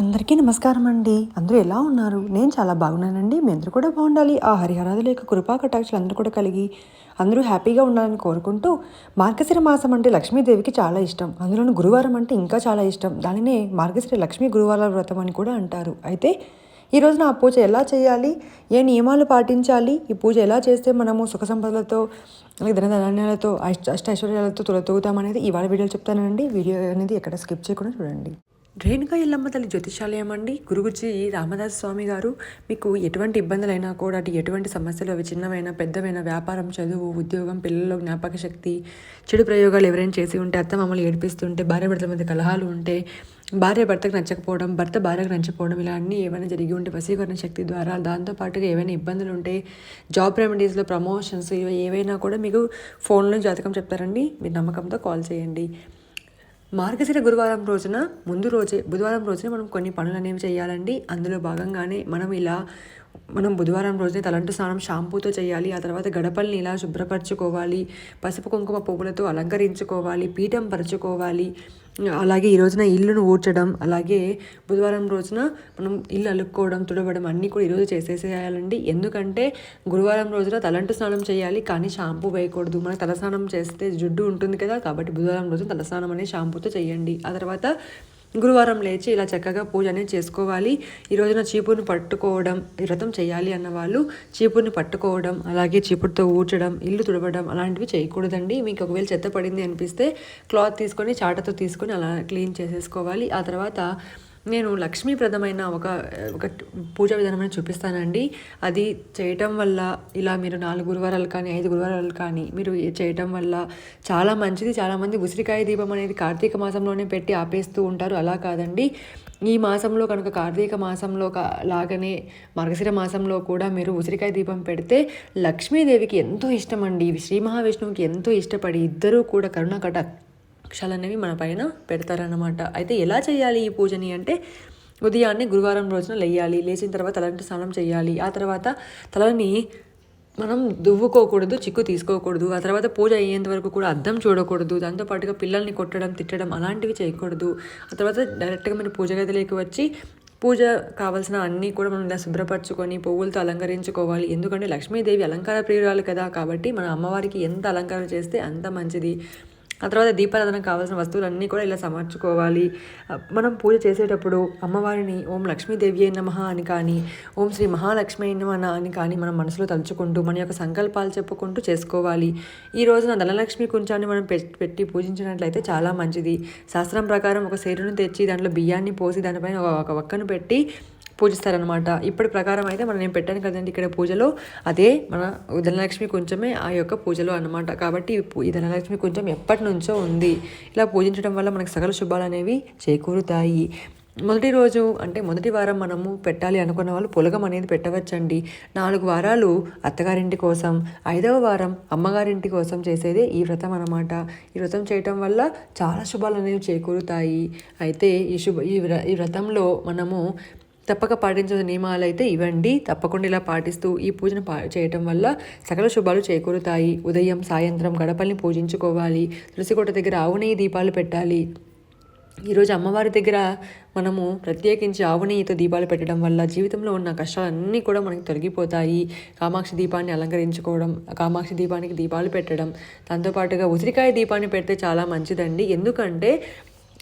అందరికీ నమస్కారం అండి. అందరూ ఎలా ఉన్నారు? నేను చాలా బాగున్నానండి. మీ అందరూ కూడా బాగుండాలి. ఆ హరిహరాదుల యొక్క కృపా కటాక్షలు అందరూ కూడా కలిగి అందరూ హ్యాపీగా ఉండాలని కోరుకుంటూ మార్గశిర మాసం అంటే లక్ష్మీదేవికి చాలా ఇష్టం. అందులోనూ గురువారం అంటే ఇంకా చాలా ఇష్టం. దానినే మార్గశిర లక్ష్మీ గురువార వ్రతం అని కూడా అంటారు. అయితే ఈ రోజున ఆ పూజ ఎలా చేయాలి? ఏ నియమాలు పాటించాలి? ఈ పూజ ఎలా చేస్తే మనము సుఖ సంపదలతో ధనధాన్యాలతో అష్ట ఐశ్వర్యాలతో తులతూగుతామనేది ఇవాళ వీడియోలు చెప్తానండి. వీడియో అనేది ఎక్కడ స్కిప్ చేయకుండా చూడండి. రేణుకా ఎల్లమ్మ తల్లి జ్యోతిషాలయం అండి గురుగుజీ రామదాస్ స్వామి గారు మీకు ఎటువంటి ఇబ్బందులైనా కూడా అటు ఎటువంటి సమస్యలు అవి చిన్నవైనా పెద్దవైన వ్యాపారం చదువు ఉద్యోగం పిల్లల్లో జ్ఞాపక శక్తి చెడు ప్రయోగాలు ఎవరైనా చేసి ఉంటే అత్త మమ్మల్ని ఏడిపిస్తుంటే భార్య భర్తల మధ్య కలహాలు ఉంటే భార్య భర్తకు నచ్చకపోవడం భర్త భార్యకు నచ్చకపోవడం ఇలా అన్నీ ఏమైనా జరిగి ఉంటే వశీకరణ శక్తి ద్వారా దాంతోపాటుగా ఏవైనా ఇబ్బందులు ఉంటే జాబ్ రెమెడీస్లో ప్రమోషన్స్ ఇవి ఏవైనా కూడా మీకు ఫోన్లో జాతకం చెప్తారండి. మీరు నమ్మకంతో కాల్ చేయండి. మార్గశిర గురువారం రోజున ముందు రోజే బుధవారం రోజున మనం కొన్ని పనులు అనేవి చేయాలండి. అందులో భాగంగానే మనం ఇలా మనం బుధవారం రోజునే తలంటు స్నానం షాంపూతో చేయాలి ఆ తర్వాత గడపల్ని ఇలా శుభ్రపరచుకోవాలి పసుపు కుంకుమ పువ్వులతో అలంకరించుకోవాలి పీఠం పరచుకోవాలి అలాగే ఈ రోజున ఇల్లును ఊడ్చడం అలాగే బుధవారం రోజున మనం ఇల్లు అలుక్కోవడం తుడవడం అన్నీ కూడా ఈరోజు చేసేసేయాలండి. ఎందుకంటే గురువారం రోజున తలంటు స్నానం చేయాలి కానీ షాంపూ వేయకూడదు. మనకు తలస్నానం చేస్తే జుడ్డు ఉంటుంది కదా కాబట్టి బుధవారం రోజున తలస్నానం అనేది షాంపూతో చేయండి. ఆ తర్వాత గురువారం లేచి ఇలా చక్కగా పూజ అనేది చేసుకోవాలి. ఈ రోజున చీపురుని పట్టుకోవడం ఈ వ్రతం చేయాలి అన్న వాళ్ళు చీపురుని పట్టుకోవడం అలాగే చీపురుతో ఊడ్చడం ఇల్లు తుడవడం అలాంటివి చేయకూడదండి. మీకు ఒకవేళ చెత్త పడింది అనిపిస్తే క్లాత్ తీసుకొని చాటతో తీసుకొని అలా క్లీన్ చేసేసుకోవాలి. ఆ తర్వాత నేను లక్ష్మీప్రదమైన ఒక ఒక పూజా విధానం చూపిస్తానండి. అది చేయటం వల్ల ఇలా మీరు నాలుగు గురువారాలు కానీ ఐదు గురువారాలు కానీ మీరు చేయటం వల్ల చాలా మంచిది. చాలామంది ఉసిరికాయ దీపం అనేది కార్తీక మాసంలోనే పెట్టి ఆపేస్తూ ఉంటారు. అలా కాదండి. ఈ మాసంలో కనుక కార్తీక మాసంలో లాగానే మార్గశిర మాసంలో కూడా మీరు ఉసిరికాయ దీపం పెడితే లక్ష్మీదేవికి ఎంతో ఇష్టం అండి. శ్రీ మహావిష్ణువుకి ఎంతో ఇష్టపడి ఇద్దరూ కూడా కరుణకట కట అనేవి మన పైన పెడతారనమాట అయితే ఎలా చేయాలి ఈ పూజని అంటే ఉదయాన్నే గురువారం రోజున లేయాలి లేచిన తర్వాత తలంటి స్నానం చేయాలి ఆ తర్వాత తలని మనం దువ్వుకోకూడదు చిక్కు తీసుకోకూడదు ఆ తర్వాత పూజ అయ్యేంత వరకు కూడా అద్దం చూడకూడదు దాంతోపాటుగా పిల్లల్ని కొట్టడం తిట్టడం అలాంటివి చేయకూడదు. ఆ తర్వాత డైరెక్ట్గా మీరు పూజ గదిలోకి వచ్చి పూజ కావాల్సిన అన్నీ కూడా మనం ఇలా శుభ్రపరచుకొని పువ్వులతో అలంకరించుకోవాలి. ఎందుకంటే లక్ష్మీదేవి అలంకార ప్రియురాలు కదా కాబట్టి మన అమ్మవారికి ఎంత అలంకారం చేస్తే అంత మంచిది. ఆ తర్వాత దీపారాధనకు కావాల్సిన వస్తువులన్నీ కూడా ఇలా సమర్చుకోవాలి. మనం పూజ చేసేటప్పుడు అమ్మవారిని ఓం లక్ష్మీదేవి నమ అని కానీ ఓం శ్రీ మహాలక్ష్మి అయిన అని కానీ మనం మనసులో తలుచుకుంటూ మన యొక్క సంకల్పాలు చెప్పుకుంటూ చేసుకోవాలి. ఈ రోజున ధనలక్ష్మి కుంచాన్ని మనం పెట్టి పూజించినట్లయితే చాలా మంచిది. శాస్త్రం ప్రకారం ఒక సేరును తెచ్చి దాంట్లో బియ్యాన్ని పోసి దానిపైన ఒక వక్కను పెట్టి పూజిస్తారనమాట ఇప్పటి ప్రకారం అయితే మనం నేను పెట్టాను కదండి ఇక్కడ పూజలో. అదే మన ధనలక్ష్మి కొంచెమే ఆ యొక్క పూజలో అనమాట కాబట్టి ఈ ధనలక్ష్మి కొంచెం ఎప్పటి నుంచో ఉంది. ఇలా పూజించడం వల్ల మనకు సకల శుభాలు అనేవి చేకూరుతాయి. మొదటి రోజు అంటే మొదటి వారం మనము పెట్టాలి అనుకున్న వాళ్ళు పొలగం అనేది పెట్టవచ్చండి. నాలుగు వారాలు అత్తగారింటి కోసం ఐదవ వారం అమ్మగారింటి కోసం చేసేదే ఈ వ్రతం అనమాట ఈ వ్రతం చేయటం వల్ల చాలా శుభాలు అనేవి చేకూరుతాయి. అయితే ఈ శుభ ఈ వ్రతంలో మనము తప్పక పాటించిన నియమాలు అయితే ఇవ్వండి. తప్పకుండా ఇలా పాటిస్తూ ఈ పూజను పా చేయటం వల్ల సకల శుభాలు చేకూరుతాయి. ఉదయం సాయంత్రం గడపల్ని పూజించుకోవాలి. తులసికోట దగ్గర ఆవు నెయ్యి దీపాలు పెట్టాలి. ఈరోజు అమ్మవారి దగ్గర మనము ప్రత్యేకించి ఆవు నెయ్యితో దీపాలు పెట్టడం వల్ల జీవితంలో ఉన్న కష్టాలన్నీ కూడా మనకి తొలగిపోతాయి. కామాక్షి దీపాన్ని అలంకరించుకోవడం కామాక్షి దీపానికి దీపాలు పెట్టడం దాంతోపాటుగా ఉసిరికాయ దీపాన్ని పెడితే చాలా మంచిదండి. ఎందుకంటే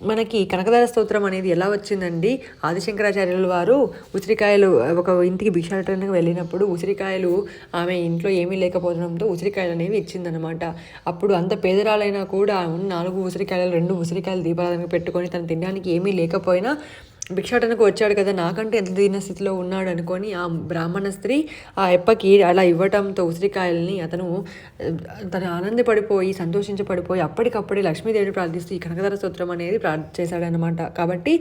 మనకి కనకదార స్తోత్రం అనేది ఎలా వచ్చిందండి? ఆదిశంకరాచార్యుల వారు ఉసిరికాయలు ఒక ఇంటికి భిక్షాటనకు వెళ్ళినప్పుడు ఉసిరికాయలు ఆమె ఇంట్లో ఏమీ లేకపోవడంతో ఉసిరికాయలు అనేవి ఇచ్చిందనమాట అప్పుడు అంత పేదరాలైనా కూడా నాలుగు ఉసిరికాయలు రెండు ఉసిరికాయలు దీపారాధనకు పెట్టుకొని తను తినడానికి ఏమీ లేకపోయినా భిక్షాటనకు వచ్చాడు కదా నాకంటే ఎంత దీన స్థితిలో ఉన్నాడు అనుకొని ఆ బ్రాహ్మణ స్త్రీ ఆ ఎప్పకి అలా ఇవ్వటంతో ఉసిరికాయల్ని అతను తను ఆనందపడిపోయి సంతోషించబడిపోయి అప్పటికప్పుడే లక్ష్మీదేవిని ప్రార్థిస్తూ ఈ కనకధర స్తోత్రం అనేది ప్రార్థ చేశాడనమాట కాబట్టి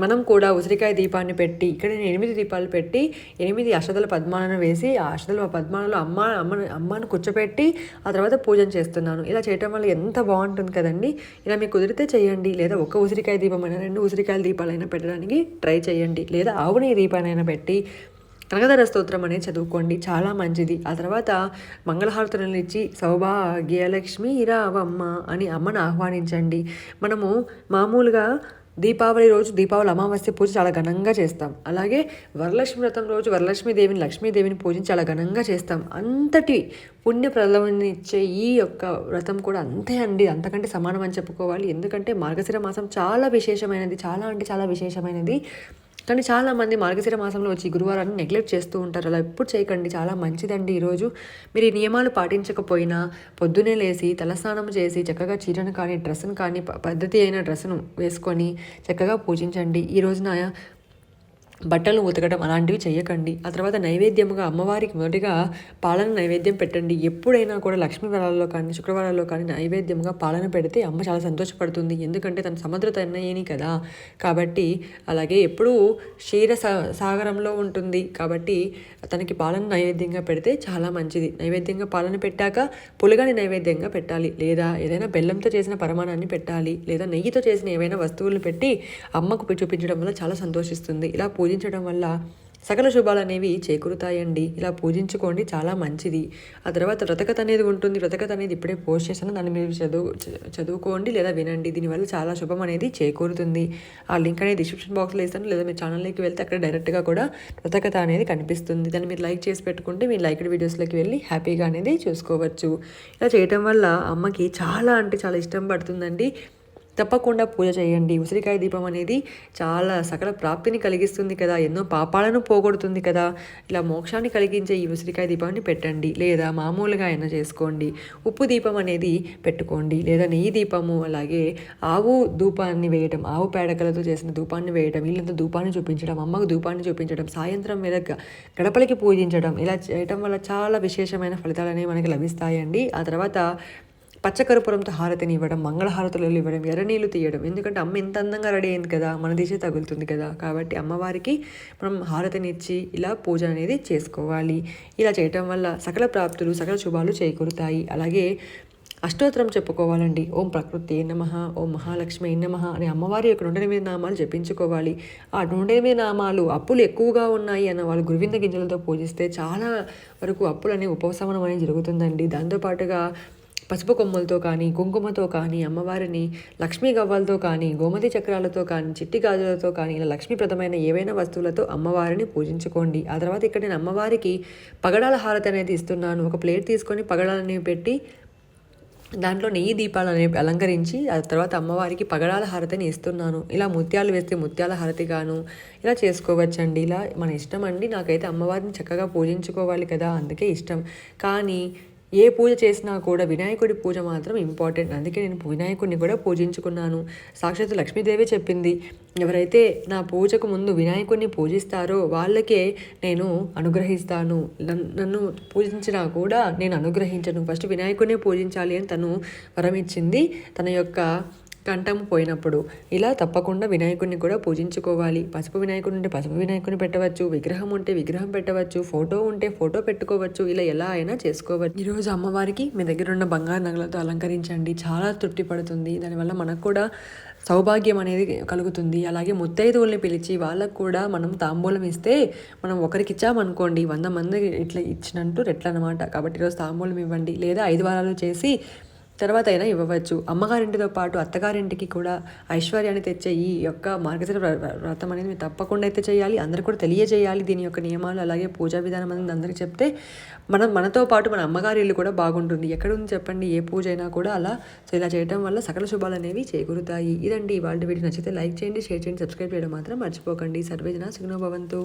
మనం కూడా ఉసిరికాయ దీపాన్ని పెట్టి ఇక్కడ నేను ఎనిమిది దీపాలు పెట్టి ఎనిమిది అష్టదల పద్మాలను వేసి ఆ అష్టదల పద్మాలలో అమ్మ అమ్మ అమ్మను కూర్చోపెట్టి ఆ తర్వాత పూజన చేస్తున్నాను. ఇలా చేయటం వల్ల ఎంత బాగుంటుంది కదండి? ఇలా మీకు కుదిరితే చేయండి. లేదా ఒక ఉసిరికాయ దీపం అయినా రెండు ఉసిరికాయల దీపాలైనా పెట్టడానికి ట్రై చేయండి. లేదా ఆవుని దీపానైనా పెట్టి కనకధర స్తోత్రం అనేది చదువుకోండి. చాలా మంచిది. ఆ తర్వాత మంగళహారతులను ఇచ్చి సౌభాగ్యలక్ష్మి రావమ్మ అని అమ్మను ఆహ్వానించండి. మనము మామూలుగా దీపావళి రోజు దీపావళి అమావాస్య పూజ చాలా ఘనంగా చేస్తాం. అలాగే వరలక్ష్మి వ్రతం రోజు వరలక్ష్మీదేవిని లక్ష్మీదేవిని పూజించి చాలా ఘనంగా చేస్తాం. అంతటి పుణ్యప్రదమనిచ్చే ఈ యొక్క వ్రతం కూడా అంతే అండి. అంతకంటే సమానం అని చెప్పుకోవాలి. ఎందుకంటే మార్గశిర మాసం చాలా విశేషమైనది. చాలా అంటే చాలా విశేషమైనది. కానీ చాలామంది మార్గశిర మాసంలో వచ్చి గురువారాన్ని నెగ్లెక్ట్ చేస్తూ ఉంటారు. అలా ఎప్పుడు చేయకండి. చాలా మంచిదండి ఈరోజు. మీరు ఈ నియమాలు పాటించకపోయినా పొద్దునే లేచి తలస్నానం చేసి చక్కగా చీరను కానీ డ్రెస్సును కానీ పద్ధతి అయిన డ్రెస్సును వేసుకొని చక్కగా పూజించండి. ఈ రోజున బట్టలు ఉతకడం అలాంటివి చేయకండి ఆ తర్వాత నైవేద్యముగా అమ్మవారికి మొదటిగా పాలన నైవేద్యం పెట్టండి. ఎప్పుడైనా కూడా లక్ష్మీ వారాల్లో కానీ శుక్రవారాల్లో కానీ నైవేద్యంగా పాలన పెడితే అమ్మ చాలా సంతోషపడుతుంది. ఎందుకంటే తన సముద్ర తన్నయ్యని కదా. కాబట్టి అలాగే ఎప్పుడూ క్షీర సాగరంలో ఉంటుంది. కాబట్టి తనకి పాలన నైవేద్యంగా పెడితే చాలా మంచిది. నైవేద్యంగా పాలన పెట్టాక పులగాని నైవేద్యంగా పెట్టాలి. లేదా ఏదైనా బెల్లంతో చేసిన పరమాణాన్ని పెట్టాలి. లేదా నెయ్యితో చేసిన ఏవైనా వస్తువులు పెట్టి అమ్మకు చూపించడం వల్ల చాలా సంతోషిస్తుంది. ఇలా పూజ పూజించడం వల్ల సకల శుభాలనేవి చేకూరుతాయండి. ఇలా పూజించుకోండి చాలా మంచిది. ఆ తర్వాత వ్రతకథ అనేది ఉంటుంది. వ్రతకథ అనేది ఇప్పుడే పోస్ట్ చేశాను. దాన్ని మీరు చదువు చదువుకోండి లేదా వినండి. దీనివల్ల చాలా శుభం అనేది చేకూరుతుంది. ఆ లింక్ అనేది డిస్క్రిప్షన్ బాక్స్లో ఇస్తాను లేదా మీ ఛానల్లోకి వెళ్తే అక్కడ డైరెక్ట్గా కూడా వ్రతకథ అనేది కనిపిస్తుంది. దాన్ని మీరు లైక్ చేసి పెట్టుకుంటే మీ లైక్డ్ వీడియోస్లోకి వెళ్ళి హ్యాపీగా అనేది చూసుకోవచ్చు. ఇలా చేయటం వల్ల అమ్మకి చాలా అంటే చాలా ఇష్టం పడుతుందండి. తప్పకుండా పూజ చేయండి. ఉసిరికాయ దీపం అనేది చాలా సకల ప్రాప్తిని కలిగిస్తుంది కదా. ఎన్నో పాపాలను పోగొడుతుంది కదా. ఇలా మోక్షాన్ని కలిగించే ఈ ఉసిరికాయ దీపాన్ని పెట్టండి. లేదా మామూలుగా అయినా చేసుకోండి. ఉప్పు దీపం అనేది పెట్టుకోండి. లేదా నెయ్యి దీపము అలాగే ఆవు ధూపాన్ని వేయడం ఆవు పేడకలతో చేసిన ధూపాన్ని వేయడం వీళ్ళంతా ధూపాన్ని చూపించడం అమ్మకు ధూపాన్ని చూపించడం సాయంత్రం మీద గడపలకి పూజించడం ఇలా చేయటం వల్ల చాలా విశేషమైన ఫలితాలు అనేవి మనకి లభిస్తాయండి. ఆ తర్వాత పచ్చకర్పూరంతో హారతిని ఇవ్వడం మంగళహారతులలో ఇవ్వడం ఎర్రనీళ్ళు తీయడం. ఎందుకంటే అమ్మ ఎంత అందంగా రెడీ అయింది కదా మన దిశ తగులుతుంది కదా. కాబట్టి అమ్మవారికి మనం హారతినిచ్చి ఇలా పూజ అనేది చేసుకోవాలి. ఇలా చేయటం వల్ల సకల ప్రాప్తులు సకల శుభాలు చేకూరుతాయి. అలాగే అష్టోత్తరం చెప్పుకోవాలండి. ఓం ప్రకృతి నమ ఓం మహాలక్ష్మి నమ అని అమ్మవారి యొక్క నూట ఎనిమిది నామాలు జపించుకోవాలి. ఆ నూట ఎనిమిది నామాలు అప్పులు ఎక్కువగా ఉన్నాయి అన్న వాళ్ళు గురువింద గింజలతో పూజిస్తే చాలా వరకు అప్పులనే ఉపశమనం అనేది జరుగుతుందండి. దాంతోపాటుగా పసుపు కొమ్మలతో కానీ కుంకుమతో కానీ అమ్మవారిని లక్ష్మీ గవ్వలతో కానీ గోమతి చక్రాలతో కానీ చిట్టి గాజులతో కానీ ఇలా లక్ష్మీప్రదమైన ఏవైనా వస్తువులతో అమ్మవారిని పూజించుకోండి. ఆ తర్వాత ఇక్కడ నేను అమ్మవారికి పగడాల హారతి అనేది ఇస్తున్నాను. ఒక ప్లేట్ తీసుకొని పగడాలని పెట్టి దాంట్లో నెయ్యి దీపాలు అనేవి అలంకరించి ఆ తర్వాత అమ్మవారికి పగడాల హారతిని ఇస్తున్నాను. ఇలా ముత్యాలు వేస్తే ముత్యాల హారతి గాను ఇలా చేసుకోవచ్చండి. ఇలా మన ఇష్టం అండి. నాకైతే అమ్మవారిని చక్కగా పూజించుకోవాలి కదా అందుకే ఇష్టం. కానీ ఏ పూజ చేసినా కూడా వినాయకుడి పూజ మాత్రం ఇంపార్టెంట్ అందుకే నేను వినాయకుడిని కూడా పూజించుకున్నాను. సాక్షాత్ లక్ష్మీదేవి చెప్పింది ఎవరైతే నా పూజకు ముందు వినాయకుడిని పూజిస్తారో వాళ్ళకే నేను అనుగ్రహిస్తాను. నన్ను పూజించినా కూడా నేను అనుగ్రహించను. ఫస్ట్ వినాయకుడిని పూజించాలి అని తను వరమిచ్చింది. తన యొక్క కంఠం పోయినప్పుడు ఇలా తప్పకుండా వినాయకుడిని కూడా పూజించుకోవాలి. పసుపు వినాయకుడు ఉంటే పసుపు వినాయకుడిని పెట్టవచ్చు. విగ్రహం ఉంటే విగ్రహం పెట్టవచ్చు. ఫోటో ఉంటే ఫోటో పెట్టుకోవచ్చు. ఇలా ఎలా అయినా చేసుకోవచ్చు. ఈరోజు అమ్మవారికి మీ దగ్గర ఉన్న బంగారు నగలతో అలంకరించండి. చాలా తృప్తి పడుతుంది. దానివల్ల మనకు కూడా సౌభాగ్యం అనేది కలుగుతుంది. అలాగే ముత్తైదువుల్ని పిలిచి వాళ్ళకు కూడా మనం తాంబూలం ఇస్తే మనం ఒకరికి ఇచ్చామనుకోండి వంద మంది ఇట్లా ఇచ్చినట్టు రెట్లనమాట కాబట్టి ఈరోజు తాంబూలం ఇవ్వండి. లేదా ఐదు వారాలు చేసి తర్వాత అయినా ఇవ్వవచ్చు. అమ్మగారింటితో పాటు అత్తగారింటికి కూడా ఐశ్వర్యాన్ని తెచ్చే ఈ యొక్క మార్గశిర వ్రతం అనేది మీరు తప్పకుండా అయితే చేయాలి. అందరూ కూడా తెలియజేయాలి దీని యొక్క నియమాలు అలాగే పూజా విధానం అనేది అందరికీ చెప్తే మనం మనతో పాటు మన అమ్మగారి ఇల్లు కూడా బాగుంటుంది. ఎక్కడ ఉంది చెప్పండి ఏ పూజ అయినా కూడా అలా సో ఇలా చేయడం వల్ల సకల శుభాలు అనేవి చేకూరుతాయి. ఇదండి ఇవాళ వీడియో. నచ్చితే లైక్ చేయండి షేర్ చేయండి సబ్స్క్రైబ్ చేయడం మాత్రం మర్చిపోకండి. సర్వేజన సుగ్నభవంతు